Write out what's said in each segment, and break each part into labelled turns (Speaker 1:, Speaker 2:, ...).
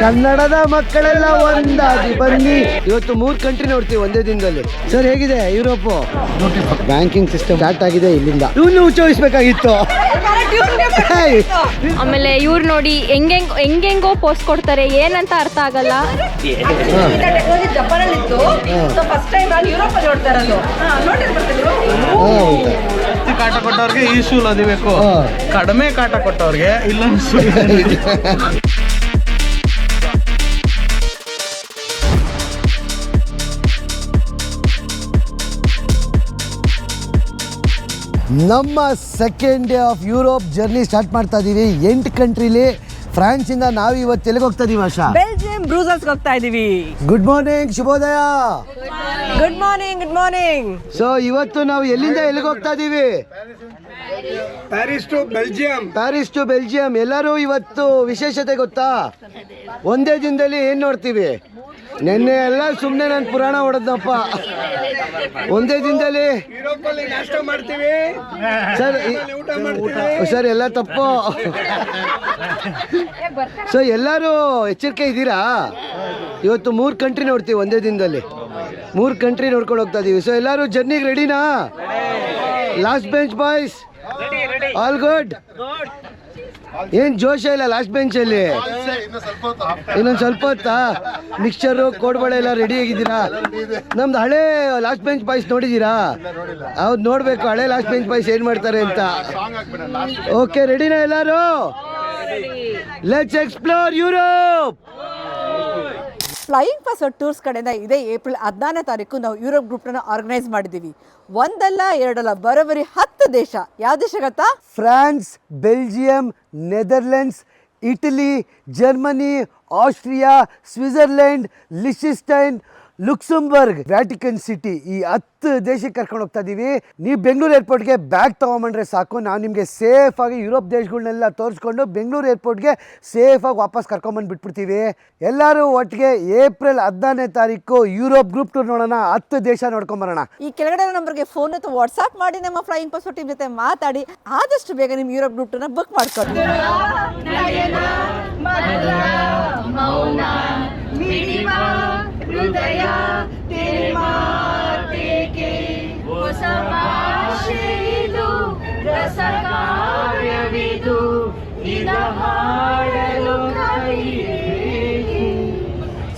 Speaker 1: ಕನ್ನಡದ ಮಕ್ಕಳೆಲ್ಲ ಒಂದಾಗಿ ಬನ್ನಿ. ಇವತ್ತು ಮೂರ್ ಕಂಟ್ರಿ ನೋಡ್ತೀವಿ ಒಂದೇ ದಿನದಲ್ಲಿ. ಸರ್ ಹೇಗಿದೆ ಯುರೋಪ್? ಬ್ಯಾಂಕಿಂಗ್ ಸಿಸ್ಟಮ್ ಸ್ಟಾರ್ಟ್ ಆಗಿದೆ ಇಲ್ಲಿಂದ. ಇವನು ಉಚ್ಚರಿಸ್ಬೇಕಾಗಿತ್ತು ಹೇಯ್.
Speaker 2: ಆಮೇಲೆ ಇವ್ರು ನೋಡಿ ಹೆಂಗೆಂಗ್ ಹೆಂಗೆಂಗೋ ಪೋಸ್ಟ್ ಕೊಡ್ತಾರೆ ಏನಂತ ಅರ್ಥ ಆಗಲ್ಲ.
Speaker 3: ಕಾಟ ಕೊಟ್ಟವ್ರಿಗೆ ಈ ಶೂಲ್ ಅದಿಬೇಕು. ಕಡಿಮೆ ಕಾಟ ಕೊಟ್ಟವ್ರಿಗೆ ಇಲ್ಲೊಂದು
Speaker 1: ನಮ್ಮ second day of Europe journey start ಮಾಡ್ತಾ ಇದೀವಿ. ಎಂಟು ಕಂಟ್ರಿಲಿ ಫ್ರಾನ್ಸ್ ಇಂದ ನಾವು ಇವತ್ತು ಎಲ್ಲಿಗೆ ಹೋಗ್ತಾ ಇದೀವಿ ಆಶಾ
Speaker 4: ಬೆಲ್ಜಿಯಂ ಬ್ರೂಸಲ್ಸ್ ಹೋಗ್ತಾ ಇದೀವಿ.
Speaker 1: ಗುಡ್ ಮಾರ್ನಿಂಗ್ ಶುಭೋದಯ.
Speaker 4: Good morning good morning
Speaker 1: so ಇವತ್ತು ನಾವು ಎಲ್ಲಿಂದ ಎಲ್ಲಿಗೆ ಹೋಗ್ತಾ ಇದೀವಿ?
Speaker 3: Paris to Belgium
Speaker 1: Paris to Belgium ಎಲ್ಲರೂ ಇವತ್ತು ವಿಶೇಷತೆ ಗೊತ್ತಾ? ಒಂದೇ ದಿನದಲ್ಲಿ ಏನು ನೋಡ್ತೀವಿ? ನಿನ್ನೆ ಎಲ್ಲ ಸುಮ್ಮನೆ ನಾನು ಪುರಾಣ ಹೊಡೆದಪ್ಪ ಒಂದೇ ದಿನದಲ್ಲಿ
Speaker 3: ಯುರೋಪ್ ಅಲ್ಲಿ ನಾಷ್ಟ ಮಾಡ್ತೀವಿ.
Speaker 1: ಸರ್ ಸರ್ ಎಲ್ಲ ತಪ್ಪು. ಸೊ ಎಲ್ಲರೂ ಎಚ್ಚರಿಕೆ ಇದ್ದೀರಾ? ಇವತ್ತು ಮೂರು ಕಂಟ್ರಿ ನೋಡ್ತೀವಿ ಒಂದೇ ದಿನದಲ್ಲಿ. ಮೂರು ಕಂಟ್ರಿ ನೋಡ್ಕೊಂಡು ಹೋಗ್ತಾ ಇದೀವಿ. ಸೊ ಎಲ್ಲರೂ ಜರ್ನಿಗೆ ರೆಡಿನಾ last bench boys all good ಏನ್ ಜೋಶ ಇಲ್ಲ ಲಾಸ್ಟ್ ಬೆಂಚ್ ಅಲ್ಲಿ? ಇನ್ನೊಂದು ಸ್ವಲ್ಪ ಹೊತ್ತಾ? ಮಿಕ್ಸ್ಚರ್ ಕೋಡ್ಬಳೆ ಎಲ್ಲ ರೆಡಿ ಆಗಿದ್ದೀರಾ? ನಮ್ದು ಹಳೆ ಲಾಸ್ಟ್ ಬೆಂಚ್ ಬಾಯ್ಸ್ ನೋಡಿದೀರಾ ಹೌದು, ನೋಡ್ಬೇಕು, ಹಳೆ ಲಾಸ್ಟ್ ಬೆಂಚ್ ಬಾಯ್ಸ್ ಏನ್ ಮಾಡ್ತಾರೆ ಅಂತ. ಓಕೆ ರೆಡಿನಾ ಎಲ್ಲರೂ? Let's explore Europe
Speaker 4: flying pass tours ಕಡೆಯಿಂದ ಇದೇ ಏಪ್ರಿಲ್ ಹದಿನಾರನೇ ತಾರೀಕು ನಾವು ಯುರೋಪ್ ಗ್ರೂಪ್ನ ಆರ್ಗನೈಸ್ ಮಾಡಿದ್ದೀವಿ. ಒಂದಲ್ಲ ಎರಡಲ್ಲ ಬರೋಬ್ಬರಿ ಹತ್ತು ದೇಶ. ಯಾವ ದೇಶ ಗೊತ್ತಾ?
Speaker 1: France, Belgium, Netherlands, Italy, Germany, Austria, Switzerland Liechtenstein Luxembourg Vatican City ಈ ಹತ್ತು ದೇಶಕ್ಕೆ ಕರ್ಕೊಂಡು ಹೋಗ್ತಾ ಇದೀವಿ. ನೀವು ಬೆಂಗಳೂರು ಏರ್ಪೋರ್ಟ್ಗೆ ಬ್ಯಾಗ್ ತಗೊಂಡ್ರೆ ಸಾಕು. ನಾವು ನಿಮಗೆ ಸೇಫ್ ಆಗಿ ಯುರೋಪ್ ದೇಶಗಳನ್ನೆಲ್ಲ ತೋರಿಸ್ಕೊಂಡು ಬೆಂಗಳೂರು ಏರ್ಪೋರ್ಟ್ಗೆ ಸೇಫ್ ಆಗಿ ವಾಪಸ್ ಕರ್ಕೊಂಬಂದು ಬಿಟ್ಬಿಡ್ತೀವಿ. ಎಲ್ಲರೂ ಒಟ್ಟಿಗೆ ಏಪ್ರಿಲ್ ಹದಿನಾರನೇ ತಾರೀಕು ಯುರೋಪ್ ಗ್ರೂಪ್ ಟೂರ್ ನೋಡೋಣ. ಹತ್ತು ದೇಶ ನೋಡ್ಕೊಂಬರೋಣ.
Speaker 4: ಈ ಕೆಳಗಡೆ ನಂಬರ್ಗೆ ಫೋನ್ ಅಥವಾ ವಾಟ್ಸ್ಆಪ್ ಮಾಡಿ ನಮ್ಮ ಫ್ಲೈಯಿಂಗ್ ಪಾಸ್ಪೋರ್ಟ್ ಟೀಮ್ ಜೊತೆ ಮಾತಾಡಿ. ಆದಷ್ಟು ಬೇಗ ನಿಮ್ಮ ಯುರೋಪ್ ಗ್ರೂಪ್ ಟೂರ್ನ ಬುಕ್ ಮಾಡ್ಕೊಳ್ಳಿ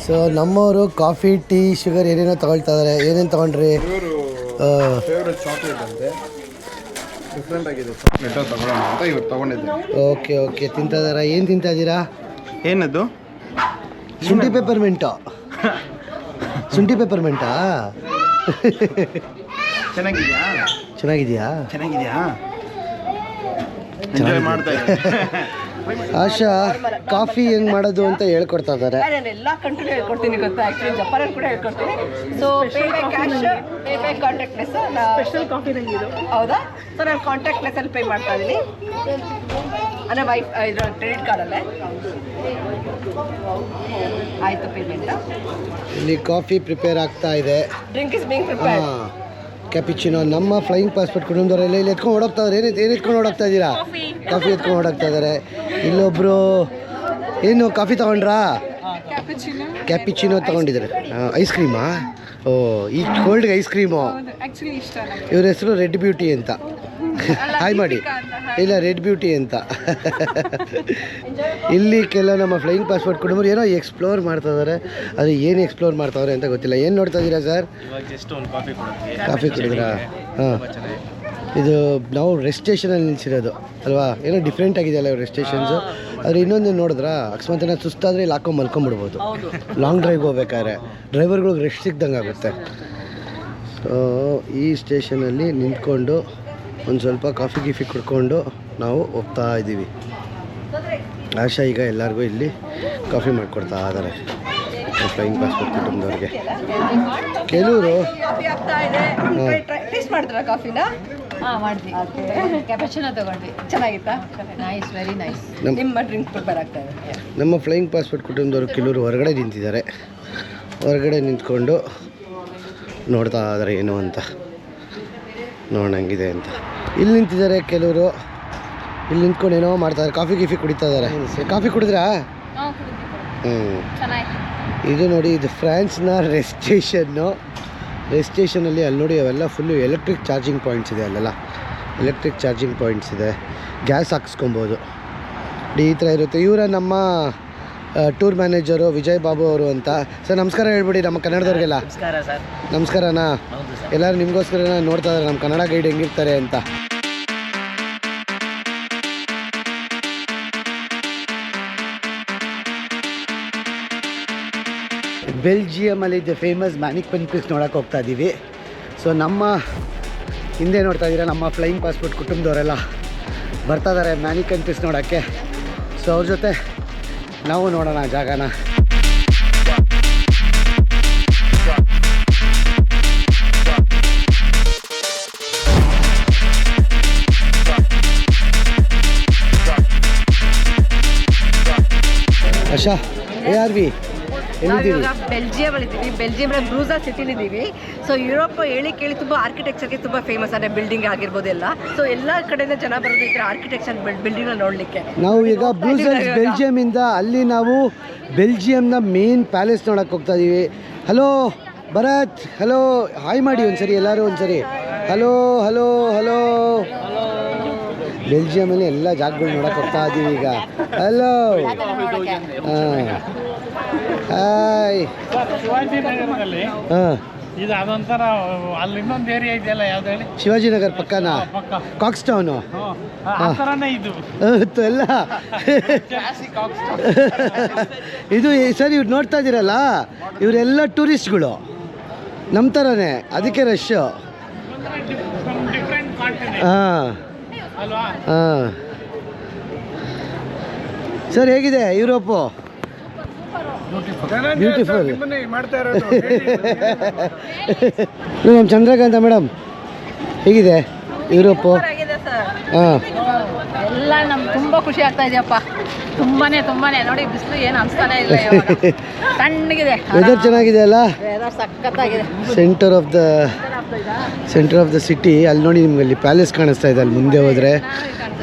Speaker 1: ಸೊ ನಮ್ಮವರು ಕಾಫಿ ಟೀ ಶುಗರ್ ಏನೇನೋ ತಗೊಳ್ತಾ ಇದಾರೆ. ಏನೇನು ತಗೊಂಡ್ರಿ? ಓಕೆ ಓಕೆ ತಿಂತಾ ಇದಾರ? ಏನು ತಿಂತಾ ಇದ್ದೀರಾ?
Speaker 3: ಏನದು?
Speaker 1: ಶುಂಠಿ ಪೆಪ್ಪರ್ಮೆಂಟು ಶುಂಠಿ ಪೆಪ್ಪರ್ಮೆಂಟಾ
Speaker 3: ಚೆನ್ನಾಗಿದ್ಯಾ?
Speaker 1: ಚೆನ್ನಾಗಿದೆಯಾ?
Speaker 3: ಚೆನ್ನಾಗಿದ್ಯಾ? ಎಂಜಾಯ್ ಮಾಡ್ತಾ
Speaker 1: ಆಶಾ ಕಾಫಿ ಹೆಂಗ್ ಮಾಡೋದು ಅಂತ ಹೇಳ್ಕೊಡ್ತಾ ಇದ್ದಾರೆ.
Speaker 4: ನಾನು ಎಲ್ಲ ಕಂಟ್ರಿ ಹೇಳ್ಕೊಡ್ತೀನಿ ಗೊತ್ತಾ? ಆ್ಯಕ್ಚುಲಿ ಜಪಾನಲ್ಲಿ ಕೂಡ ಹೇಳ್ಕೊಡ್ತೀನಿ. So pay by cash pay by contactless special coffee ಇದು. ಹೌದಾ? ಸೊ ನಾನು ಕಾಂಟ್ಯಾಕ್ಟ್ಲೆಸ್ಸಲ್ಲಿ ಪೇ ಮಾಡ್ತಾ ಇದ್ದೀನಿ ಅಂದರೆ ವೈಫ್ ಇದ್ರ ಕ್ರೆಡಿಟ್ ಕಾರ್ಡಲ್ಲೇ ಆಯಿತು ಪೇಮೆಂಟ್
Speaker 1: ಇಲ್ಲಿ ಕಾಫಿ ಪ್ರಿಪೇರ್ ಆಗ್ತಾ ಇದೆ.
Speaker 4: Drink is being prepare
Speaker 1: cappuccino ನಮ್ಮ ಫ್ಲೈಯಿಂಗ್ ಪಾಸ್ಪೋರ್ಟ್ ಕುಟುಂಬದವರೆಲ್ಲ ಇಲ್ಲಿ ಎತ್ಕೊಂಡು ಓಡೋಗ್ತಾ ಇದಾರೆ ಏನು ಏನು ಎತ್ಕೊಂಡು ಓಡೋಗ್ತಾ ಇದ್ದೀರಾ? ಕಾಫಿ ಎತ್ಕೊಂಡು ಓಡೋಗ್ತಾ ಇದ್ದಾರೆ. ಇಲ್ಲೊಬ್ಬರು ಏನು ಕಾಫಿ ತಗೊಂಡ್ರಾ? ಕ್ಯಾಪಿಚಿನೋ ತೊಗೊಂಡಿದ್ದಾರೆ. ಐಸ್ ಕ್ರೀಮಾ ಓ ಈ ಕೋಲ್ಡ್ಗೆ ಐಸ್ ಕ್ರೀಮು ಇವ್ರ ಹೆಸರು ರೆಡ್ ಬ್ಯೂಟಿ ಅಂತ. ಹಾಯ್ ಮಾಡಿ. ಇಲ್ಲ ರೆಡ್ ಬ್ಯೂಟಿ ಅಂತ. ಇಲ್ಲಿ ಕೆಲ ನಮ್ಮ ಫ್ಲೈಯಿಂಗ್ ಪಾಸ್ಪೋರ್ಟ್ ಕುಟುಂಬರು ಏನೋ ಎಕ್ಸ್ಪ್ಲೋರ್ ಮಾಡ್ತಾ ಇದ್ದಾರೆ ಅದು ಏನು ಎಕ್ಸ್ಪ್ಲೋರ್ ಮಾಡ್ತಾವ್ರೆ ಅಂತ ಗೊತ್ತಿಲ್ಲ. ಏನು ನೋಡ್ತಾ ಇದ್ದೀರಾ ಸರ್? ಕಾಫಿ ಕುಡಿದ್ರಾ? ಹಾಂ. ಇದು ನಾವು ರೆಸ್ಟ್ ಸ್ಟೇಷನಲ್ಲಿ ನಿಲ್ಸಿರೋದು ಅಲ್ವಾ? ಏನೋ ಡಿಫ್ರೆಂಟ್ ಆಗಿದೆಯಲ್ಲ ರೆಸ್ಟ್ ಸ್ಟೇಷನ್ಸು ಆದರೆ ಇನ್ನೊಂದು ನೋಡಿದ್ರಾ? ಅಕಸ್ಮಾತ್ ಏನೋ ಸುಸ್ತಾದರೆ ಇಲ್ಲಿ ಹಾಕೊಂಡು ಮಲ್ಕೊಂಬಿಡ್ಬೋದು ಲಾಂಗ್ ಡ್ರೈವ್ ಹೋಗ್ಬೇಕಾದ್ರೆ. ಡ್ರೈವರ್ಗಳಿಗೆ ರೆಸ್ಟ್ ಸಿಗ್ದಂಗೆ ಆಗುತ್ತೆ ಸೊ ಈ ಸ್ಟೇಷನಲ್ಲಿ ನಿಂತ್ಕೊಂಡು ಒಂದು ಸ್ವಲ್ಪ ಕಾಫಿ ಗೀಫಿ ಕುಡ್ಕೊಂಡು ನಾವು ಹೋಗ್ತಾ ಇದ್ದೀವಿ. ಆಶಾ ಈಗ ಎಲ್ಲರಿಗೂ ಇಲ್ಲಿ ಕಾಫಿ ಮಾಡಿಕೊಡ್ತಾ ಇದ್ದಾರೆ. ಫ್ಲೈಯಿಂಗ್ ಪಾಸ್ಪೋರ್ಟ್ ಕುಟುಂಬದವ್ರಿಗೆ. ಕೆಲವರು
Speaker 4: ಕಾಫಿ ಆಗ್ತಾ ಇದೆ ಟೇಸ್ಟ್ ಮಾಡಿದ್ರ ಕಾಫಿನ?
Speaker 2: ಹಾಂ ಮಾಡಿದ್ವಿ
Speaker 4: ಓಕೆ.
Speaker 2: ಕ್ಯಾಪಚಿನೋ ತಗೊಂಡ್ವಿ.
Speaker 4: ಚೆನ್ನಾಗಿತ್ತಾ?
Speaker 2: ನೈಸ್ ವೆರಿ ನೈಸ್
Speaker 1: ನಮ್ಮ
Speaker 4: ನಿಮ್ಮ ಡ್ರಿಂಕ್ ಪ್ರಿಪೇರ್ ಆಗ್ತಾ ಇದೆ.
Speaker 1: ನಮ್ಮ ಫ್ಲೈಯಿಂಗ್ ಪಾಸ್ಪೋರ್ಟ್ ಕುಟುಂಬದವರು ಕೆಲವರು ಹೊರಗಡೆ ನಿಂತಿದ್ದಾರೆ. ಹೊರಗಡೆ ನಿಂತ್ಕೊಂಡು ನೋಡ್ತಾ ಇದ್ದಾರೆ ಏನು ಅಂತ. ನೋಡಂಗಿದೆ ಅಂತ. ಇಲ್ಲಿ ನಿಂತಿದ್ದಾರೆ ಕೆಲವರು. ಇಲ್ಲಿ ನಿಂತ್ಕೊಂಡು ಏನೋ ಮಾಡ್ತಾರೆ. ಕಾಫಿ ಗಿಫಿ ಕುಡಿತಾ ಇದ್ದಾರೆ. ಕಾಫಿ ಕುಡಿದ್ರಾ? ಹ್ಞೂ ಇದು ನೋಡಿ ಇದು ಫ್ರಾನ್ಸ್ನ ನ ಸ್ಟೇಷನ್ನು. ರೆಸ್ಟ್ ಅಲ್ಲಿ ಅಲ್ಲಿ ನೋಡಿ ಅವೆಲ್ಲ ಫುಲ್ಲು ಎಲೆಕ್ಟ್ರಿಕ್ ಚಾರ್ಜಿಂಗ್ ಪಾಯಿಂಟ್ಸ್ ಇದೆ ಅಲ್ಲೆಲ್ಲ. ಎಲೆಕ್ಟ್ರಿಕ್ ಚಾರ್ಜಿಂಗ್ ಪಾಯಿಂಟ್ಸ್ ಇದೆ. ಗ್ಯಾಸ್ ಹಾಕ್ಸ್ಕೊಬೋದು. ಈ ಥರ ಇರುತ್ತೆ. ಇವರ ನಮ್ಮ ಟೂರ್ ಮ್ಯಾನೇಜರು ವಿಜಯ್ ಬಾಬು ಅವರು ಅಂತ. ಸರ್ ನಮಸ್ಕಾರ ಹೇಳ್ಬಿಡಿ ನಮ್ಮ ಕನ್ನಡದವ್ರಿಗೆಲ್ಲ.
Speaker 5: ನಮಸ್ಕಾರ ಸರ್.
Speaker 1: ನಮಸ್ಕಾರನಾ? ಎಲ್ಲರೂ ನಿಮಗೋಸ್ಕರ ನೋಡ್ತಾ ಇದ್ದಾರೆ ನಮ್ಮ ಕನ್ನಡ ಗೈಡ್ ಹೆಂಗಿರ್ತಾರೆ ಅಂತ. ಬೆಲ್ಜಿಯಮಲ್ಲಿ ಇದೆ ಫೇಮಸ್ ಮ್ಯಾನಿಕ್ ಪೆನ್ಕ್ವಿಸ್ ನೋಡೋಕೆ ಹೋಗ್ತಾ ಇದ್ದೀವಿ ಸೊ ನಮ್ಮ ಹಿಂದೆ ನೋಡ್ತಾ ಇದ್ದೀರಾ ನಮ್ಮ ಫ್ಲೈಯಿಂಗ್ ಪಾಸ್ಪೋರ್ಟ್ ಕುಟುಂಬದವರೆಲ್ಲ ಬರ್ತಾ ಇದ್ದಾರೆ ಮ್ಯಾನಿಕ್ ಪೆನ್ಕ್ವಿಸ್ ನೋಡೋಕ್ಕೆ. ಸೊ ಅವ್ರ ಜೊತೆ ನಾವು ನೋಡೋಣ ಜಾಗನ. ಅಶಾ ಎ ಆರ್ ಬಿ ಎಲ್ಲಿದ್ದೀವಿ
Speaker 4: ಬೆಲ್ಜಿಯಂ ಅಲ್ಲಿ ಇದ್ದೀವಿ ಬೆಲ್ಜಿಯಂ ಬ್ರೂಸಾ ಸಿಟಿಲಿ ಇದ್ದೀವಿ ಸೊ ಯುರೋಪ್ ಹೇಳಿ ಕೇಳಿ ತುಂಬ ಆರ್ಕಿಟೆಕ್ಚರ್ಗೆ ತುಂಬ ಫೇಮಸ್ ಅಂದರೆ ಬಿಲ್ಡಿಂಗ್ ಆಗಿರ್ಬೋದು ಎಲ್ಲ. ಸೊ ಎಲ್ಲ ಕಡೆಯಿಂದ ಜನ ಬರೋದು ಈ ಥರ ಆರ್ಕಿಟೆಕ್ಚರ್ ಬಿಲ್ಡಿಂಗ್ನ ನೋಡಲಿಕ್ಕೆ.
Speaker 1: ನಾವು ಈಗ ಬ್ರೂಸೆಲ್ಸ್ ಬೆಲ್ಜಿಯಮಿಂದ ಅಲ್ಲಿ ನಾವು ಬೆಲ್ಜಿಯಂನ ಮೇನ್ ಪ್ಯಾಲೇಸ್ ನೋಡಕ್ಕೆ ಹೋಗ್ತಾ ಇದ್ದೀವಿ ಹಲೋ ಭರತ್ ಹಲೋ ಹಾಯ್ ಮಾಡಿ ಒಂದ್ಸರಿ ಎಲ್ಲರೂ ಒಂದ್ಸರಿ. ಹಲೋ ಹಲೋ ಹಲೋ ಬೆಲ್ಜಿಯಮಲ್ಲಿ ಎಲ್ಲ ಜಾಗಗಳು ನೋಡಕ್ಕೆ ಹೋಗ್ತಾ ಇದೀವಿ ಈಗ. ಹಲೋ ಹಾಂ. ಹಾಯ್ ಹಾಂ.
Speaker 6: ಇದು ಅದೊಂಥರ ಅಲ್ಲಿ ಇನ್ನೊಂದು ಏರಿಯಾ ಇದೆಯಲ್ಲ ಯಾವ್ದು ಹೇಳಿ?
Speaker 1: ಶಿವಾಜಿನಗರ ಪಕ್ಕನಾ?
Speaker 6: ಪಕ್ಕ.
Speaker 1: ಕಾಕ್ಸ್ ಟೌನು.
Speaker 6: ಆ- ಥರನೇ ಇದು.
Speaker 1: ಹೌದು ಎಲ್ಲ. ಇದು ಸರ್ ಇವ್ರು ನೋಡ್ತಾ ಇದ್ದೀರಲ್ಲ ಇವರೆಲ್ಲ ಟೂರಿಸ್ಟ್ಗಳು ನಮ್ಮ ಥರನೇ ಅದಕ್ಕೆ ರಶ್ಶು
Speaker 6: ಡಿಫ್ರೆಂಟ್ ಕಾಂಟಿನೆಂಟ್
Speaker 1: ಹಾಂ.
Speaker 6: ಅಲ್ವಾ?
Speaker 1: ಹಾಂ. ಸರ್ ಹೇಗಿದೆ ಯುರೋಪು ಬ್ಯೂಟಿಫುಲ್
Speaker 3: ಮಾಡ್ತಾ ಇರೋದು.
Speaker 1: ನಮ್ಮ ಚಂದ್ರಕಾಂತ ಮೇಡಮ್? ಹೇಗಿದೆ? ಯುರೋಪು?
Speaker 4: ಆಗಿದೆ ಸರ್.
Speaker 1: ಹಾಂ.
Speaker 7: ಎಲ್ಲ ನಮ್ಗೆ ತುಂಬ ಖುಷಿ ಆಗ್ತಾ ಇದೆಯಪ್ಪ. ತುಂಬಾನೇ ತುಂಬಾನೇ. ನೋಡಿ ಬಿಸಿಲು ಏನು ಅನ್ಸ್ತಾನೆ ಇಲ್ಲ. ತಣ್ಣಗಿದೆ.
Speaker 1: ವೆದರ್ ಚೆನ್ನಾಗಿದೆ ಅಲ್ಲ?
Speaker 7: ವೆದರ್ ಸಖತ್ತಾಗಿದೆ.
Speaker 1: Centre of the centre of the city ಅಲ್ಲಿ ನೋಡಿ ನಿಮ್ಗೆ ಅಲ್ಲಿ ಪ್ಯಾಲೇಸ್ ಕಾಣಿಸ್ತಾ ಇದೆ. ಅಲ್ಲಿ ಮುಂದೆ ಹೋದ್ರೆ.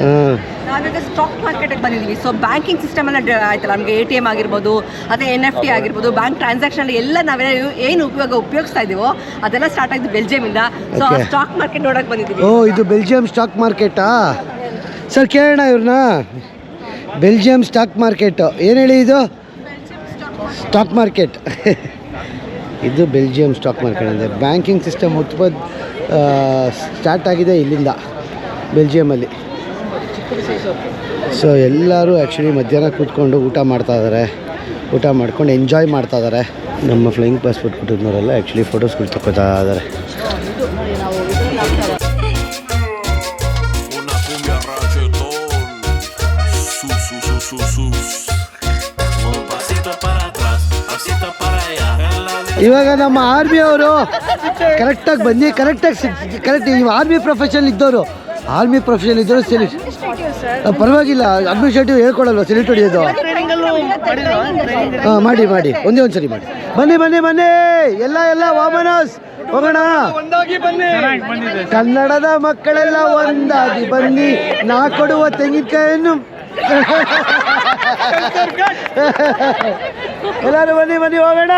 Speaker 1: ಹಾಂ.
Speaker 4: ನಾವೀಗ ಸ್ಟಾಕ್ ಮಾರ್ಕೆಟಿಗೆ ಬಂದಿದ್ದೀವಿ ಸೊ ಬ್ಯಾಂಕಿಂಗ್ ಸಿಸ್ಟಮ್ ಎಲ್ಲ ಆಯ್ತಲ್ಲ ನಮಗೆ ಎ ಟಿ ಎಂ ಆಗಿರ್ಬೋದು ಅದೇ ಎನ್ ಎಫ್ ಟಿ ಆಗಿರ್ಬೋದು ಬ್ಯಾಂಕ್ ಟ್ರಾನ್ಸಾಕ್ಷನ್ ಎಲ್ಲ ನಾವೆಲ್ಲ ಏನು ಉಪಯೋಗ ಉಪಯೋಗಿಸ್ತಾ ಇದೀವೋ ಅದೆಲ್ಲ ಸ್ಟಾರ್ಟ್ ಆಗಿದೆ ಬೆಲ್ಜಿಯಮಿಂದ ಸೊ. ಸ್ಟಾಕ್ ಮಾರ್ಕೆಟ್ ನೋಡಕ್ ಬಂದಿದ್ದೀವಿ
Speaker 1: ಓ ಇದು ಬೆಲ್ಜಿಯಂ ಸ್ಟಾಕ್ ಮಾರ್ಕೆಟಾ ಸರ್ ಕೇಳೋಣ ಇವ್ರನ್ನ. ಬೆಲ್ಜಿಯಂ ಸ್ಟಾಕ್ ಮಾರ್ಕೆಟ್ ಏನು ಹೇಳಿ ಇದು? ಸ್ಟಾಕ್ ಮಾರ್ಕೆಟ್ ಇದು ಬೆಲ್ಜಿಯಂ ಸ್ಟಾಕ್ ಮಾರ್ಕೆಟ್ ಅಂದರೆ ಬ್ಯಾಂಕಿಂಗ್ ಸಿಸ್ಟಮ್ ಉತ್ಪಾದ ಸ್ಟಾರ್ಟ್ ಆಗಿದೆ ಇಲ್ಲಿಂದ ಬೆಲ್ಜಿಯಮಲ್ಲಿ ಸೊ ಎಲ್ಲರೂ ಆ್ಯಕ್ಚುಲಿ ಮಧ್ಯಾಹ್ನ ಕೂತ್ಕೊಂಡು ಊಟ ಮಾಡ್ತಾ ಇದ್ದಾರೆ ಊಟ ಮಾಡ್ಕೊಂಡು ಎಂಜಾಯ್ ಮಾಡ್ತಾ ಇದ್ದಾರೆ ನಮ್ಮ ಫ್ಲೈಯಿಂಗ್ ಪಾಸ್ಪೋರ್ಟ್ ಬಿಟ್ಬಿಟ್ಟಿದ್ನೋರೆಲ್ಲ ಆ್ಯಕ್ಚುಲಿ ಫೋಟೋಸ್ಗಳು ತಗೋತಾ ಇದ್ದಾರೆ ಇವಾಗ ನಮ್ಮ ಆರ್ಮಿ ಅವರು ಕರೆಕ್ಟಾಗಿ ಬನ್ನಿ ಕರೆಕ್ಟಾಗಿ ಕರೆಕ್ಟ್ ಆರ್ಮಿ ಪ್ರೊಫೆಷನ್ ಇದ್ದವರು. ಆರ್ಮಿ ಪ್ರೊಫೆಷನ್ ಇದ್ದವರು ಸೆಲೆಕ್ಟ್ ಪರವಾಗಿಲ್ಲ ಅಡ್ಮಿನಿಸ್ಟ್ರೇಟಿವ್ ಹೇಳ್ಕೊಡಲ್ವ ಸಿಲಿಟ್ ಹೊಡಿಯೋದು? ಹಾಂ ಮಾಡಿ ಮಾಡಿ ಒಂದೇ ಒಂದು ಸರಿ ಮಾಡಿ. ಬನ್ನಿ ಬನ್ನಿ ಬನ್ನಿ ಎಲ್ಲ ಎಲ್ಲ ವಾಮನಸ್ ಹೋಗೋಣ. ಕನ್ನಡದ ಮಕ್ಕಳೆಲ್ಲ ಒಂದಾಗಿ ಬನ್ನಿ ನಾ ಕೊಡುವ ತೆಂಗಿನಕಾಯನ್ನು ಎಲ್ಲರೂ ಬನ್ನಿ ಬನ್ನಿ ಹೋಗೋಣ.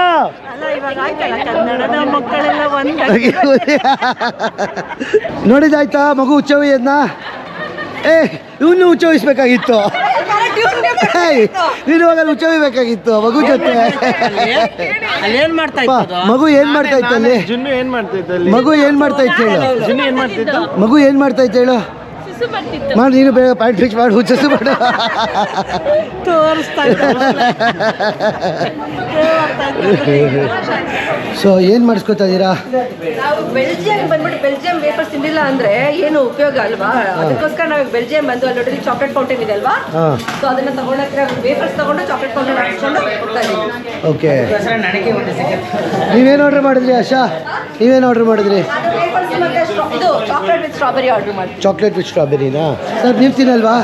Speaker 1: ನೋಡಿದಾಯ್ತಾ ಮಗು ಉಚ್ಚವಿಯದ್ನ ಏ ಇವನು ಉಚ್ಚವಿಸ್ಬೇಕಾಗಿತ್ತು ನೀನು ಇವಾಗ ಉಚ್ಚವಿಬೇಕಾಗಿತ್ತು ಮಗು ಜೊತೆ.
Speaker 5: ಅಲ್ಲೇನ್ ಮಾಡ್ತಾ
Speaker 1: ಪಾ, ಮಗು ಏನ್ ಮಾಡ್ತಾ ಇತ್ತು ಅಲ್ಲಿ?
Speaker 3: ಜುನ್ನು ಏನ್ ಇತ್ತು ಅಲ್ಲಿ?
Speaker 1: ಮಗು ಏನ್ ಮಾಡ್ತಾ ಇತ್ತು ಹೇಳು?
Speaker 3: ಜುನ್ನು ಏನ್ ಇತ್ತು
Speaker 1: ಮಗು ಏನ್ ಮಾಡ್ತಾ ಇತ್ತು ಹೇಳು? ಮಾಡಿ ನೀನು ಬೇಗ ಪ್ಯಾಂಟ್ ಫಿಕ್ಸ್ ಮಾಡಿ ಹುಚ್ಚಸು ಮಾಡು. ಸೊ ಏನು ಮಾಡಿಸ್ಕೊತಾ ಇದ್ದೀರಾ?
Speaker 4: ನಾವು ಬೆಲ್ಜಿಯಂ ಬಂದ್ಬಿಟ್ಟು ಬೆಲ್ಜಿಯಂ ವೇಫರ್ಸ್ ತಿಂದಿಲ್ಲ ಅಂದ್ರೆ ಏನು ಉಪಯೋಗ ಅಲ್ವಾ? ಅದಕ್ಕೋಸ್ಕರ ನಾವು ಬೆಲ್ಜಿಯಂ ಬಂದು ಅಲ್ಲಿ ನೋಡಿದ್ರೆ ಚಾಕ್ಲೇಟ್ ಫೌಂಟೇನ್ ಇದೆ ಅಲ್ವಾ?
Speaker 1: ಹಾಂ.
Speaker 4: ಸೊ ಅದನ್ನ ತಗೊಂಡ್ರೆ ವೇಫರ್ಸ್ ತಗೊಂಡು ಚಾಕ್ಲೇಟ್ ಫೌಂಟೇನ್ ಹಾಕ್ಸ್ಕೊಂಡು ಹೋಗ್ತಾ ಇದೀವಿ
Speaker 1: ಓಕೆ
Speaker 5: ನನಗೆ ಒಂದು ಸಿಗುತ್ತೆ
Speaker 1: ನೀವೇನು ಆರ್ಡರ್ ಮಾಡಿದ್ರಿ ಆಶಾ? ನೀವೇನು ಆರ್ಡರ್ ಮಾಡಿದ್ರಿ?
Speaker 4: ಇದು ಚಾಕ್ಲೇಟ್ ವಿತ್ ಸ್ಟ್ರಾಬೆರಿ ಆರ್ಡರ್ ಮಾಡಿ
Speaker 1: ಚಾಕ್ಲೇಟ್ ವಿತ್ ಸ್ಟ್ರಾಬೆರಿನಾ ಸರ್ ನೀವು ತಿನ್ನಲ್ವಾ?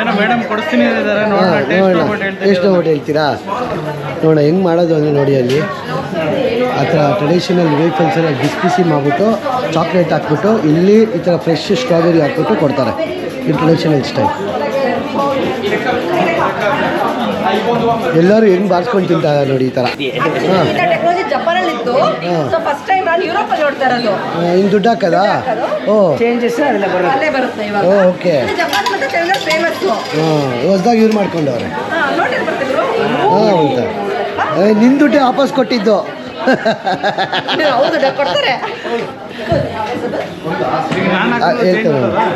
Speaker 6: ಏನೋ ಮೇಡಮ್ ಕೊಡಿಸ್ತೀನಿ ನೋಡೋಣ.
Speaker 1: ಎಷ್ಟು ಹೋಟೆಲ್ ಹೇಳ್ತೀರಾ? ನೋಡೋಣ ಹೆಂಗೆ ಮಾಡೋದು ಅಂದರೆ ನೋಡಿ ಅಲ್ಲಿ. ಆ ಥರ ಟ್ರೆಡಿಷನಲ್ ವೇಫಲ್ಸನ್ನ ಬಿಸಿ ಬಿಸಿ ಮಾಡಿಬಿಟ್ಟು ಚಾಕ್ಲೇಟ್ ಹಾಕ್ಬಿಟ್ಟು ಇಲ್ಲಿ ಈ ಥರ ಫ್ರೆಶ್ ಸ್ಟ್ರಾಬೆರಿ ಹಾಕ್ಬಿಟ್ಟು ಕೊಡ್ತಾರೆ. ಇದು ಟ್ರೆಡಿಷನಲ್ ಸ್ಟೈಲ್ ಎಲ್ಲರೂ ಹೆಂಗ್ ಬಾರಿಸ್ಕೊಂಡು ತಿಂತಾರೆ ನೋಡಿ ಈ
Speaker 4: ಇರೋದು.
Speaker 1: ಹಿಂಗೆ ದುಡ್ಡು ಹಾಕದಾ? ಓಕೆ. ಹೊಸ್ದಾಗಿ ಯೂಸ್ ಮಾಡ್ಕೊಂಡವ್ರೆ. ಹಾಂ ಅಂತ ಏ, ನಿನ್ ದುಡ್ಡೇ ವಾಪಸ್ ಕೊಟ್ಟಿದ್ದು.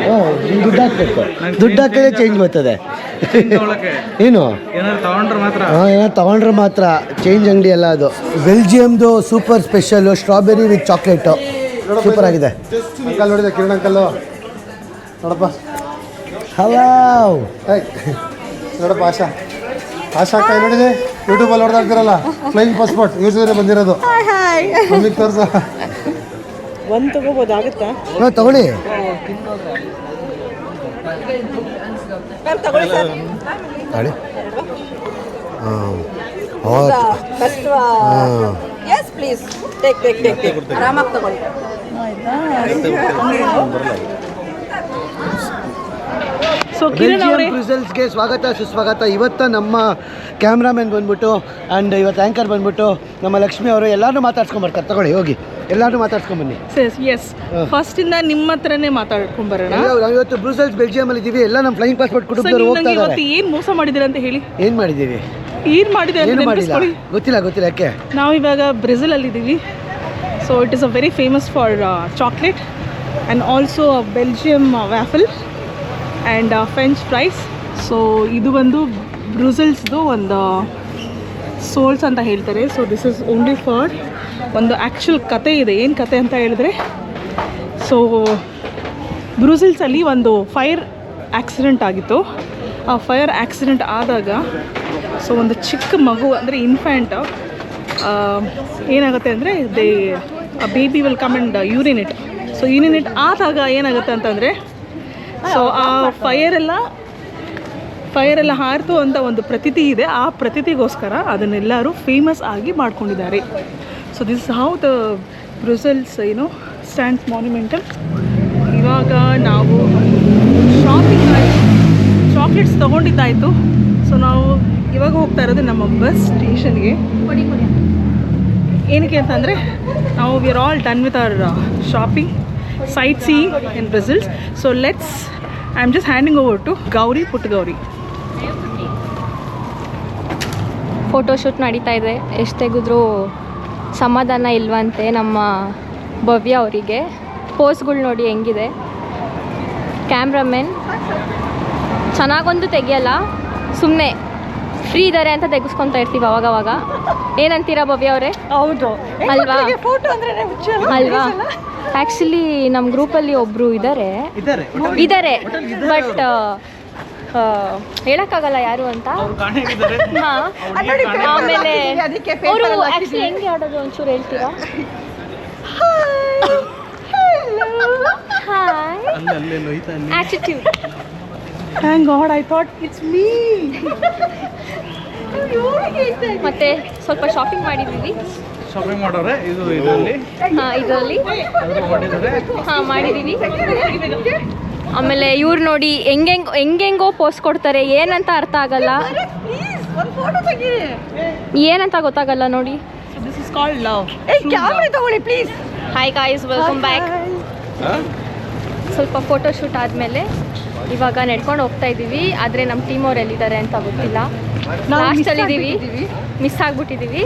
Speaker 1: ಹ್ಞೂ ದುಡ್ಡು ಹಾಕ್ಬೇಕು. ದುಡ್ಡು ಹಾಕಿದ್ರೆ ಚೇಂಜ್ ಬರ್ತದೆ. ಏನು?
Speaker 5: ಏನಾದ್ರು ತಗೊಂಡ್ರೆ ಮಾತ್ರ.
Speaker 1: ಹಾಂ ಏನೋ ತಗೊಂಡ್ರೆ ಮಾತ್ರ. ಚೇಂಜ್ ಅಂಗಡಿ ಎಲ್ಲ ಅದು. ಬೆಲ್ಜಿಯಮ್ದು super special strawberry with chocolate super ಆಗಿದೆ.
Speaker 3: ಅಂಕಲ್ ನೋಡಿದೆ ಕಿರಣ್ ಅಂಕಲ್ಲು ನೋಡಪ್ಪ.
Speaker 1: ಹಲೋ
Speaker 3: ನೋಡಪ್ಪ ಆಶಾ. ಆಶಾ ಕೈ ನೋಡಿದೆ? ಯೂಟ್ಯೂಬಲ್ಲಿ ಹಾಕ್ತಿರಲ್ಲ ಫ್ಲೈಯಿಂಗ್ ಪಾಸ್ಪೋರ್ಟ್ ಯೂಟ್ಯೂಬ್ ಬಂದಿರೋದು. ನಮಗೆ ತೋರ್ಸ.
Speaker 5: ಒಂದು ತಗೋಬೋದಾಗುತ್ತಾ
Speaker 1: ಹಾಂ ತಗೊಳ್ಳಿ.
Speaker 4: ತಗೊಳ್ಳಿ
Speaker 1: ಹಾಂ ಹಾಂ.
Speaker 4: Yes please take take take take ಆರಾಮಾಗಿ ತಗೊಳ್ಳಿ.
Speaker 7: ಸೊ ಕಿರಣ್ ಅವರೇ.
Speaker 1: ರಿಸಲ್ಟ್ಸ್ಗೆ ಸ್ವಾಗತ ಸುಸ್ವಾಗತ. ಇವತ್ತು ನಮ್ಮ ಕ್ಯಾಮ್ರಾಮ್ಯಾನ್ ಬಂದ್ಬಿಟ್ಟು ಆ್ಯಂಡ್ ಇವತ್ತು ಆ್ಯಂಕರ್ ಬಂದ್ಬಿಟ್ಟು ನಮ್ಮ ಲಕ್ಷ್ಮಿ ಅವರು ಎಲ್ಲರೂ ಮಾತಾಡ್ಸ್ಕೊಂಬರ್ತಾರೆ ತಗೊಳ್ಳಿ ಹೋಗಿ. ಎಲ್ಲರೂ ಮಾತಾಡ್ಸ್ಕೊಂಬನ್ನಿ
Speaker 7: ಎಸ್ ಫಸ್ಟ್ ಇಂದ ನಿಮ್ಮ ಹತ್ರನೇ ಮಾತಾಡ್ಕೊಂಡ್ ಬರೋಣ.
Speaker 1: ಎಲ್ಲ ನಾವು ಇವತ್ತು ಬ್ರೂಸಲ್ಸ್ ಬೆಲ್ಜಿಯಮಲ್ಲಿ ಇದ್ದೀವಿ ಎಲ್ಲ ನಮ್ಮ ಫ್ಲೈಯಿಂಗ್ ಪಾಸ್ಪೋರ್ಟ್ ಕುಟುಂಬದವರು ಹೋಗ್ತಾ
Speaker 7: ನಂಗೆ ಇವತ್ತು
Speaker 1: ಇದ್ದಾರೆ
Speaker 7: ಏನ್ ಮೋಸ ಮಾಡಿದಿರ ಅಂತ ಹೇಳಿ.
Speaker 1: ಏನು ಮಾಡಿದ್ದೀವಿ
Speaker 7: ಏನು ಮಾಡಿದೆ ಅಂತ
Speaker 1: ಏನು ಮಾಡಿಲ್ಲ?
Speaker 7: ನೆನಪಿಸ್ಕೊಳ್ಳಿ.
Speaker 1: ಗೊತ್ತಿಲ್ಲ ಗೊತ್ತಿಲ್ಲ ಯಾಕೆ?
Speaker 7: ನಾವು ಇವಾಗ ಬ್ರೆಜಿಲ್ ಅಲ್ಲಿ ಇದ್ದೀವಿ so it is a very famous for chocolate and also Belgium waffle and French fries so ಇದು ಬಂದು ಬ್ರೂಸಲ್ಸ್ದು ಒಂದು ಸೋಲ್ಸ್ ಅಂತ ಹೇಳ್ತಾರೆ. So this is only for ಒಂದು ಆ್ಯಕ್ಚುಲ್ ಕತೆ ಇದೆ. ಏನು ಕತೆ ಅಂತ ಹೇಳಿದ್ರೆ ಸೊ ಬ್ರೂಸಿಲ್ಸಲ್ಲಿ ಒಂದು ಫೈರ್ ಆ್ಯಕ್ಸಿಡೆಂಟ್ ಆಗಿತ್ತು. ಆ ಫೈರ್ ಆ್ಯಕ್ಸಿಡೆಂಟ್ ಆದಾಗ ಸೊ ಒಂದು ಚಿಕ್ಕ ಮಗು, ಅಂದರೆ ಇನ್ಫ್ಯಾಂಟ್ ಏನಾಗುತ್ತೆ ಅಂದರೆ they baby will come and urinate so urinate ಆದಾಗ ಏನಾಗುತ್ತೆ ಅಂತಂದರೆ ಸೊ ಆ ಫೈರ್ ಎಲ್ಲ ಫೈರ್ ಎಲ್ಲ ಹಾರಿತು ಅಂತ ಒಂದು ಪ್ರತೀತಿ ಇದೆ. ಆ ಪ್ರತೀತಿಗೋಸ್ಕರ ಅದನ್ನೆಲ್ಲರೂ ಫೇಮಸ್ ಆಗಿ ಮಾಡ್ಕೊಂಡಿದ್ದಾರೆ. So this how the Brussels ಏನು ಸ್ಟ್ಯಾಂಡ್ಸ್ ಮಾನ್ಯುಮೆಂಟಲ್ ಇವಾಗ ನಾವು ಶಾಪಿಂಗ್ ಚಾಕ್ಲೇಟ್ಸ್ ತೊಗೊಂಡಿದ್ದಾಯಿತು. ಸೊ ನಾವು ಇವಾಗ ಹೋಗ್ತಾ ಇರೋದು ನಮ್ಮ ಬಸ್ ಸ್ಟೇಷನ್ಗೆ ಏನಕ್ಕೆ ಅಂತಂದರೆ ನಾವು we are all done with our shopping sightseeing in Brussels so let's I am just handing over to Gauri ಪುಟ್ಟ ಗೌರಿ
Speaker 2: ಫೋಟೋಶೂಟ್ ನಡೀತಾ ಇದೆ. ಎಷ್ಟು ತೆಗೆದ್ರೂ ಸಮಾಧಾನ ಇಲ್ವಂತೆ ನಮ್ಮ ಭವ್ಯ ಅವರಿಗೆ. ಪೋಸ್ಗಳು ನೋಡಿ ಹೆಂಗಿದೆ. ಕ್ಯಾಮ್ರಾಮೆನ್ ಚೆನ್ನಾಗೊಂದು ತೆಗಿಯಲ್ಲ. ಸುಮ್ಮನೆ ಫ್ರೀ ಇದ್ದಾರೆ ಅಂತ ತೆಗೆಸ್ಕೊತಾ ಇರ್ತೀವಿ ಅವಾಗವಾಗ ಏನಂತೀರಾ ಭವ್ಯ ಅವರೇ?
Speaker 4: ಹೌದು.
Speaker 2: ಅಲ್ವಾ?
Speaker 4: ಫೋಟೋ ಅಂದ್ರೆ
Speaker 2: ಅಲ್ವಾ? ಆ್ಯಕ್ಚುಲಿ ನಮ್ಮ ಗ್ರೂಪಲ್ಲಿ ಒಬ್ಬರು ಇದ್ದಾರೆ
Speaker 5: ಇದ್ದಾರೆ
Speaker 2: ಇದ್ದಾರೆ ಬಟ್ ಹೇಳಕ್ಕಾಗಲ್ಲ ಯಾರು ಅಂತ? ಹಾ. ಆಮೇಲೆ
Speaker 4: ಅದಕ್ಕೆ
Speaker 2: ಅವರು ಆಕ್ಚುಲಿ ಹೆಂಗೆ ಆಡೋದು ಒಂಚೂರು ಹೇಳ್ತೀರಾ? Hi attitude
Speaker 7: thank God I thought it's me
Speaker 2: ಮತ್ತೆ ಸ್ವಲ್ಪ ಶಾಪಿಂಗ್ ಮಾಡಿದ್ದೀವಿ.
Speaker 5: ಶಾಪಿಂಗ್ ಮಾಡೋರೆ? ಇದು ಇದರಲ್ಲಿ?
Speaker 2: ಹಾಂ ಇದರಲ್ಲಿ. ಹಾ ಮಾಡಿದೀವಿ ಮಾಡಿದ್ದೀವಿ. ಆಮೇಲೆ ಇವ್ರು ನೋಡಿ ಹೆಂಗೆಂಗ್ ಹೆಂಗೆಂಗೋ ಪೋಸ್ಟ್ ಕೊಡ್ತಾರೆ. ಏನಂತ ಅರ್ಥ ಆಗಲ್ಲ.
Speaker 4: ಒಂದು ಫೋಟೋ ತೆಗೀರಿ
Speaker 2: ಏನಂತ ಗೊತ್ತಾಗಲ್ಲ ನೋಡಿ.
Speaker 7: ದಿಸ್ ಇಸ್ ಕಾಲ್ಡ್ ಲವ್
Speaker 4: ಏ ಕ್ಯಾಮ್ರಾ ತಗೊಳ್ಳಿ please
Speaker 2: hi guys welcome back ಸ್ವಲ್ಪ ಫೋಟೋ ಶೂಟ್ ಆದಮೇಲೆ ಇವಾಗ ನಡ್ಕೊಂಡು ಹೋಗ್ತಾ ಇದ್ದೀವಿ. ಆದರೆ ನಮ್ಮ ಟೀಮ್ ಅವ್ರು ಎಲ್ಲಿದ್ದಾರೆ ಅಂತ ಗೊತ್ತಿಲ್ಲ. ಲಾಸ್ಟಲ್ಲಿ ಇದ್ದೀವಿ ಮಿಸ್ ಆಗಿಬಿಟ್ಟಿದ್ದೀವಿ.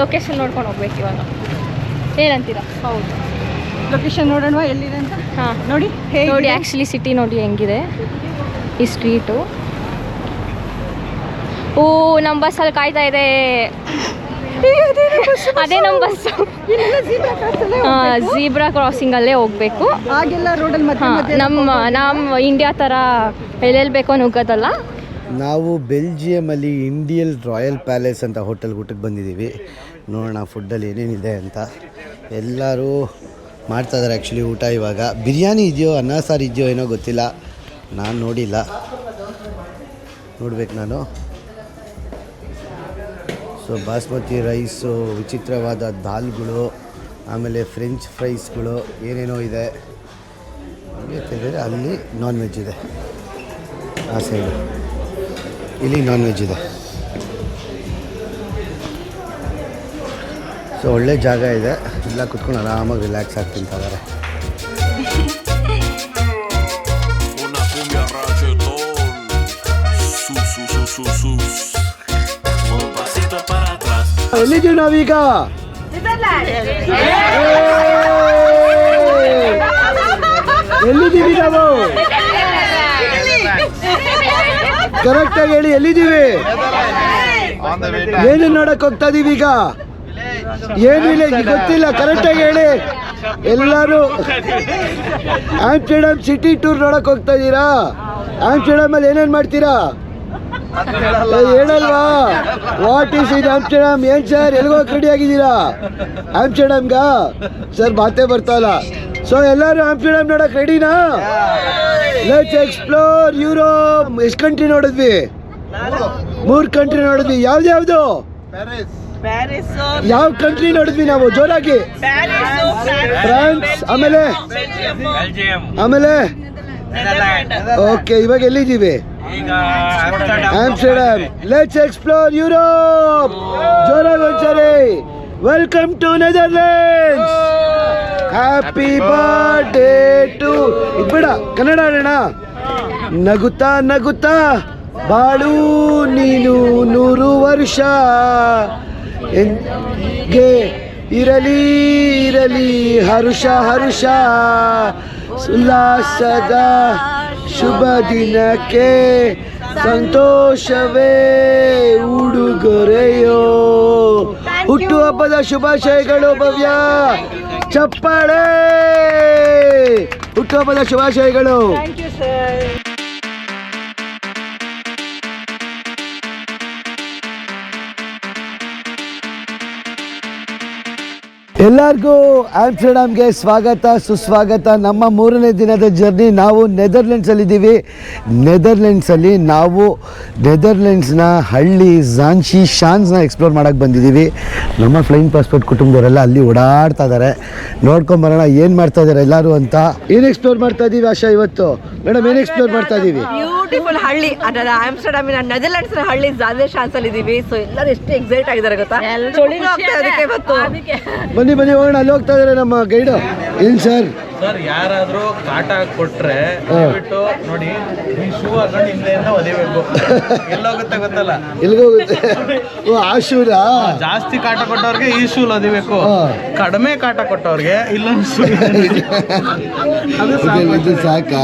Speaker 2: ಲೊಕೇಶನ್ ನೋಡ್ಕೊಂಡು ಹೋಗ್ಬೇಕು ಇವಾಗ. ಏನಂತೀರಾ? ಹೌದು.
Speaker 4: ಲೊಕೇಶನ್ ನೋಡೋಣ ಎಲ್ಲಿದೆ ಅಂತ?
Speaker 2: ಹಾಂ.
Speaker 4: ನೋಡಿ
Speaker 2: ನೋಡಿ ಆ್ಯಕ್ಚುಲಿ ಸಿಟಿ ನೋಡಿ ಹೆಂಗಿದೆ. ಈ ಸ್ಟ್ರೀಟು ಓ ನಮ್ಮ ಬಸ್ಸಲ್ಲಿ ಕಾಯ್ತಾ ಇದೆ. ಅದೇ ನಮ್ಮ ಬಸ್ ಜೀಬ್ರಾ ಕ್ರಾಸಿಂಗಲ್ಲೇ ಹೋಗ್ಬೇಕು?
Speaker 4: ಆಗೆಲ್ಲ ರೋಡಲ್ಲಿ ಮತ್ತೆ
Speaker 2: ಹಾಂ ನಮ್ಮ ನಮ್ಮ ಇಂಡಿಯಾ ತರ ಎಲ್ಲೆಲ್ಲಿ ಬೇಕೋ ನುಗ್ಗೋದಲ್ಲ.
Speaker 1: ನಾವು ಬೆಲ್ಜಿಯಮಲ್ಲಿ ಇಂಡಿಯಲ್ ರಾಯಲ್ ಪ್ಯಾಲೇಸ್ ಅಂತ ಹೋಟೆಲ್ ಊಟಕ್ಕೆ ಬಂದಿದ್ದೀವಿ. ನೋಡೋಣ ಫುಡ್ಡಲ್ಲಿ ಏನೇನಿದೆ ಅಂತ. ಎಲ್ಲರೂ ಮಾಡ್ತಾ ಇದ್ದಾರೆ ಆ್ಯಕ್ಚುಲಿ ಊಟ ಇವಾಗ. ಬಿರಿಯಾನಿ ಇದೆಯೋ, ಅನ್ನ ಸಾರು ಇದೆಯೋ ಏನೋ ಗೊತ್ತಿಲ್ಲ. ನಾನು ನೋಡಿಲ್ಲ. ನೋಡ್ಬೇಕು ನಾನು. ಸೊ ಬಾಸ್ಮತಿ ರೈಸು ವಿಚಿತ್ರವಾದ ದಾಲ್ಗಳು, ಆಮೇಲೆ ಫ್ರೆಂಚ್ ಫ್ರೈಸ್ಗಳು ಏನೇನೋ ಇದೆ. ಅಲ್ಲಿ ನಾನ್ ವೆಜ್ ಇದೆ. ಆ ಸೈಡು ಇಲ್ಲಿ ನಾನ್ ವೆಜ್ ಇದೆ. ಸೊ ಒಳ್ಳೆ ಜಾಗ ಇದೆ. ಎಲ್ಲ ಕುತ್ಕೊಂಡು ಆರಾಮಾಗಿ ರಿಲ್ಯಾಕ್ಸ್ ಆಗಿ ತಿಂತಾರೆ ಎಲ್ಲಿದ್ದೀವಿ ನಾವೀಗ? ಎಲ್ಲಿದ್ದೀವಿ ನಾವು? ಕರೆಕ್ಟಾಗಿ ಹೇಳಿ, ಎಲ್ಲಿದ್ದೀವಿ? ಏನು ನೋಡಕ್ ಹೋಗ್ತಾ ಇದೀವಿ ಈಗ? ಏನು ಇಲ್ಲ ಗೊತ್ತಿಲ್ಲ. ಕರೆಕ್ಟಾಗಿ ಹೇಳಿ. ಎಲ್ಲರೂ ಆಮ್ಸ್ಟರ್ಡಮ್ ಸಿಟಿ ಟೂರ್ ನೋಡಕ್ ಹೋಗ್ತಾ ಇದೀರಾ? ಆಮ್ಸ್ಟರ್ಡಮ್ ಅಲ್ಲಿ ಏನೇನ್ ಮಾಡ್ತೀರಾ? ಹೇಳಲ್ವಾ? ವಾಟ್ ಈಸ್ ಇನ್ ಆಮ್ಸ್ಟರ್ಡಮ್ ಏನ್ ಸರ್ ಎಲ್ಗೋ ರೆಡಿ ಆಗಿದ್ದೀರಾ? ಆಮ್ಸ್ಟರ್ಡಮ್ಗ ಸರ್ ಮಾತೇ ಬರ್ತಾಯಿಲ್ಲ ಸೊ ಎಲ್ಲರೂ ಆಮ್ಸ್ಟರ್ಡಮ್ ನೋಡಕ್ ರೆಡಿನಾ ಲೆಟ್ಸ್ ಎಕ್ಸ್ಪ್ಲೋರ್ ಯುರೋಪ್ ಎಷ್ಟು ಕಂಟ್ರಿ ನೋಡಿದ್ವಿ? ಮೂರು ಕಂಟ್ರಿ ನೋಡಿದ್ವಿ. ಯಾವ್ದು ಯಾವ್ದು? ಯಾವ ಕಂಟ್ರಿ ನೋಡಿದ್ವಿ ನಾವು? ಜೋರಾಗಿ. ಫ್ರಾನ್ಸ್ ಆಮೇಲೆ? ಆಮೇಲೆ? ಓಕೆ ಇವಾಗ ಎಲ್ಲಿದ್ದೀವಿ? ಆಮ್ಸ್ಟರ್ಡಮ್. ಲೆಟ್ಸ್ ಎಕ್ಸ್ಪ್ಲೋರ್ ಯುರೋಪ್ ಜೋರಾಗಿ ಒಂದ್ಸರಿ. Welcome to Netherlands happy birthday to ಬೇಡ, ಕನ್ನಡ ಆಡೋಣ. ನಗುತ್ತಾ ನಗುತ್ತಾ, ಬಾಳು ನೀನು ನೂರು ವರ್ಷ. ಎಂಗೆ ಇರಲಿ ಇರಲಿ, ಹರುಷ ಹರುಷ. ಉಲ್ಲಾಸದ ಶುಭ ದಿನಕ್ಕೆ ಸಂತೋಷವೇ ಉಡುಗೊರೆಯೋ. ಹುಟ್ಟುಹಬ್ಬದ ಶುಭಾಶಯಗಳು ಭವ್ಯ. ಚಪ್ಪಾಳೆ! ಹುಟ್ಟುಹಬ್ಬದ ಶುಭಾಶಯಗಳು. ಎಲ್ಲರಿಗೂ ಆಮ್ಸ್ಟರ್ಡಾಮ್ಗೆ ಸ್ವಾಗತ ಸುಸ್ವಾಗತ. ನಮ್ಮ ಮೂರನೇ ದಿನದ ಜರ್ನಿ ನಾವು ನೆದರ್ಲೆಂಡ್ಸಲ್ಲಿದ್ದೀವಿ. ನೆದರ್ಲೆಂಡ್ಸಲ್ಲಿ ನಾವು ನೆದರ್ಲೆಂಡ್ಸ್ನ ಹಳ್ಳಿ ಝಾನ್ಶಿ ಶಾನ್ಸ್ನ ಎಕ್ಸ್ಪ್ಲೋರ್ ಮಾಡೋಕ್ಕೆ ಬಂದಿದ್ದೀವಿ. ನಮ್ಮ ಫ್ಲೈನ್ ಪಾಸ್ಪೋರ್ಟ್ ಕುಟುಂಬದವರೆಲ್ಲ ಅಲ್ಲಿ ಓಡಾಡ್ತಾ ಇದ್ದಾರೆ. ನೋಡ್ಕೊಂಬರೋಣ ಏನು ಮಾಡ್ತಾ ಇದ್ದಾರೆ ಎಲ್ಲರೂ ಅಂತ. ಏನು ಎಕ್ಸ್ಪ್ಲೋರ್ ಮಾಡ್ತಾ ಇದ್ದೀವಿ ಆಶಾ ಇವತ್ತು? ಮೇಡಮ್ ಏನು ಎಕ್ಸ್ಪ್ಲೋರ್ ಮಾಡ್ತಾ ಇದ್ದೀವಿ?
Speaker 4: ಬ್ಯೂಟಿಫುಲ್ ಹಳ್ಳಿ ಅದರ ಆಮ್ಸ್ಟರ್ಡಾಮಿನ ನೆದರ್ಲ್ಯಾಂಡ್ಸ್ನ ಹಳ್ಳಿ ಜಾದೆ ಶಾನ್ಸ್ ಅಲ್ಲಿ ಇದೀವಿ ಸೊ ಎಲ್ಲರೂ ಎಷ್ಟು ಎಕ್ಸೈಟ್ ಆಗಿದ್ದಾರೆ ಗೊತ್ತಾ? ಚಳಿನೂ ಆಗ್ತಾ ಇದೆ ಅದಕ್ಕೆ ಇವತ್ತು.
Speaker 1: ಬನ್ನಿ ಬನ್ನಿ ಹೋಗೋಣ ಅಲ್ಲಿ ಹೋಗ್ತಾ ಇದಾರೆ ನಮ್ಮ ಗೈಡು. ಏನು ಸರ್?
Speaker 5: ಸರ್ ಯಾರಾದ್ರೂ ಕಾಟ ಕೊಟ್ರೆ ದಯವಿಟ್ಟು ನೋಡಿ ಈ ಶೂ ಹಾಕೊಂಡು ಹಿಂದೆಯಿಂದ ಒದಿಬೇಕು ಎಲ್ಲೋಗುತ್ತೆ ಗೊತ್ತಲ್ಲ?
Speaker 1: ಎಲ್ಲಿಗೋಗುತ್ತೆ ಆ ಆಶೂರಾ
Speaker 5: ಜಾಸ್ತಿ ಕಾಟ ಕೊಟ್ಟವ್ರಿಗೆ ಈ ಶೂ ಒದಿಬೇಕು ಕಡಿಮೆ ಕಾಟ ಕೊಟ್ಟವ್ರಿಗೆ ಇಲ್ಲೊಂದು ಶೂ. ಅದು ಸಾಕು.
Speaker 1: ಇದು ಸಾಕಾ?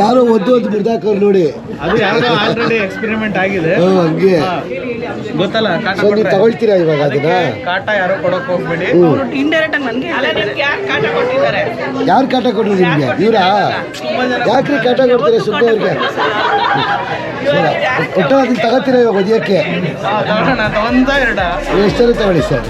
Speaker 1: ಯಾರೋ ಒದ್ದು ಒದ್ದು ಬಿಡ್ದಾಕವ್ರು ನೋಡಿ.
Speaker 5: ಅದು ಯಾರೋ ಆಲ್ರೆಡಿ ಎಕ್ಸ್ಪೆರಿಮೆಂಟ್ ಆಗಿದೆ.
Speaker 1: ಹಂಗೆ.
Speaker 5: ಹಾ. ಗೊತ್ತಲ್ಲ ಕಾಟ
Speaker 1: ಸೊ ನೀವು
Speaker 5: ಕೊಟ್ರೆ?
Speaker 1: ತಗೊಳ್ತೀರಾ ಇವಾಗ ಅದನ್ನ?
Speaker 5: ಅದಕ್ಕೆ ಕಾಟ ಯಾರು ಕೊಡಕ್ ಹೋಗ್ಬೇಡಿ.
Speaker 7: ಇಂಡೈರೆಕ್ಟ್ ಆಗಿ ನನಗೆ
Speaker 5: ಕಾಟ ಕೊಟ್ಟಿದ್ದಾರೆ?
Speaker 1: ಯಾರು ಕಾಟ ಕೊಟ್ರು ನಿಮಗೆ? ಇವರಾ? ಯಾಕ್ರಿ ಕಾಟ ಕೊಡ್ತೀರಾ ಸುಮ್ಮನೆ ಅವ್ರಿಗೆ? ಒಟ್ಟ ಅದನ್ನ ತಗೋತೀರ ಇವಾಗ ಒದಿಯೋಕ್ಕೆ? ಎಷ್ಟರ ತಗೊಳ್ಳಿ sir.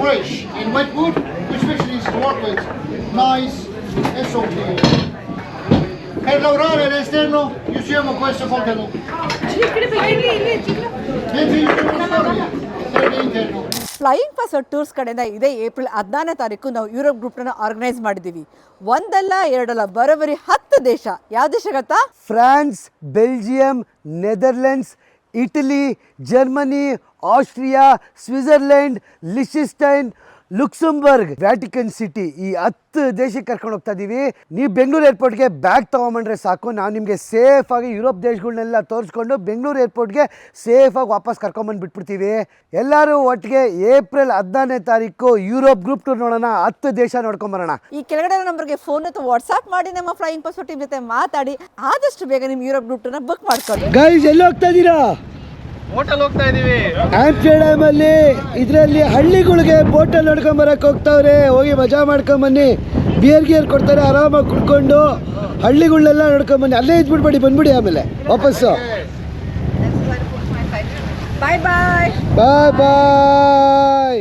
Speaker 8: brush in wet wood, which fish needs to work with. Nice SOP. Per lavorare all'esterno, usiamo questo coltello.
Speaker 4: Flying ಫಸರ್ tours ಕಡೆಯಿಂದ ಇದೇ ಏಪ್ರಿಲ್ ಹದಿನಾಲ್ಕನೇ ತಾರೀಕು ನಾವು ಯುರೋಪ್ ಗ್ರೂಪ್ನ ಆರ್ಗನೈಸ್ ಮಾಡಿದ್ದೀವಿ ಒಂದಲ್ಲ ಎರಡಲ್ಲ ಬರೋಬರಿ ಹತ್ತು ದೇಶ ಯಾವ ದೇಶ
Speaker 1: France Belgium Netherlands Italy Germany Austria Switzerland Liechtenstein Luxembourg Vatican City ಈ ಹತ್ತು ದೇಶಕ್ಕೆ ಕರ್ಕೊಂಡು ಹೋಗ್ತಾ ಇದ್ದೀವಿ ನೀವು ಬೆಂಗಳೂರು ಏರ್ಪೋರ್ಟ್ಗೆ ಬ್ಯಾಗ್ ತೊಗೊಂಬಂದ್ರೆ ಸಾಕು. ನಾವು ನಿಮಗೆ ಸೇಫಾಗಿ ಯುರೋಪ್ ದೇಶಗಳನ್ನೆಲ್ಲ ತೋರಿಸ್ಕೊಂಡು ಬೆಂಗಳೂರು ಏರ್ಪೋರ್ಟ್ಗೆ ಸೇಫಾಗಿ ವಾಪಸ್ ಕರ್ಕೊಂಬಂದು ಬಿಟ್ಬಿಡ್ತೀವಿ. ಎಲ್ಲರೂ ಒಟ್ಟಿಗೆ ಏಪ್ರಿಲ್ ಹದಿನಾರನೇ ತಾರೀಕು ಯುರೋಪ್ ಗ್ರೂಪ್ ಟೂರ್ ನೋಡೋಣ. ಹತ್ತು ದೇಶ ನೋಡ್ಕೊಂಬರೋಣ
Speaker 4: ಈ ಕೆಳಗಡೆ ನಂಬರ್ಗೆ ಫೋನ್ ಅಥವಾ ವಾಟ್ಸ್ಆಪ್ ಮಾಡಿ ನಮ್ಮ ಫ್ಲೈಯಿಂಗ್ ಟೀಮ್ ಜೊತೆ ಮಾತಾಡಿ. ಆದಷ್ಟು ಬೇಗ ನಿಮ್ಮ ಯುರೋಪ್ ಟೂರ್ನ ಬುಕ್ ಮಾಡ್ಕೊಳ್ಳಿ.
Speaker 1: ಗೈಸ್ ಎಲ್ಲಿ ಹೋಗ್ತಾ ಇದ್ದೀರಾ
Speaker 5: ಹೋಟೆಲ್ ಹೋಗ್ತಾ ಇದೀವಿ.
Speaker 1: ಆಮ್ಸ್ಟರ್ಡ್ಯಾಮ್ ಅಲ್ಲಿ ಇದರಲ್ಲಿ ಹಳ್ಳಿಗಳಿಗೆ ಬೋಟಲ್ ನಡ್ಕೊಂಡ್ ಬರಕ್ ಹೋಗ್ತಾವ್ರೆ ಹೋಗಿ ಮಜಾ ಮಾಡ್ಕೊಂಬನ್ನಿ ಬಿಯರ್ ಗಿಯರ್ ಕೊಡ್ತಾರೆ ಆರಾಮಾಗಿ ಕುಡ್ಕೊಂಡು ಹಳ್ಳಿಗಳನ್ನೆಲ್ಲ ನೋಡ್ಕೊಂಬನ್ನಿ ಅಲ್ಲೇ ಇದ್ಬಿಡ್ಬೇಡಿ ಬಂದ್ಬಿಡಿ ಆಮೇಲೆ ವಾಪಸ್ಸು.
Speaker 4: ಬಾಯ್ ಬಾಯ್
Speaker 1: ಬಾಯ್ ಬಾಯ್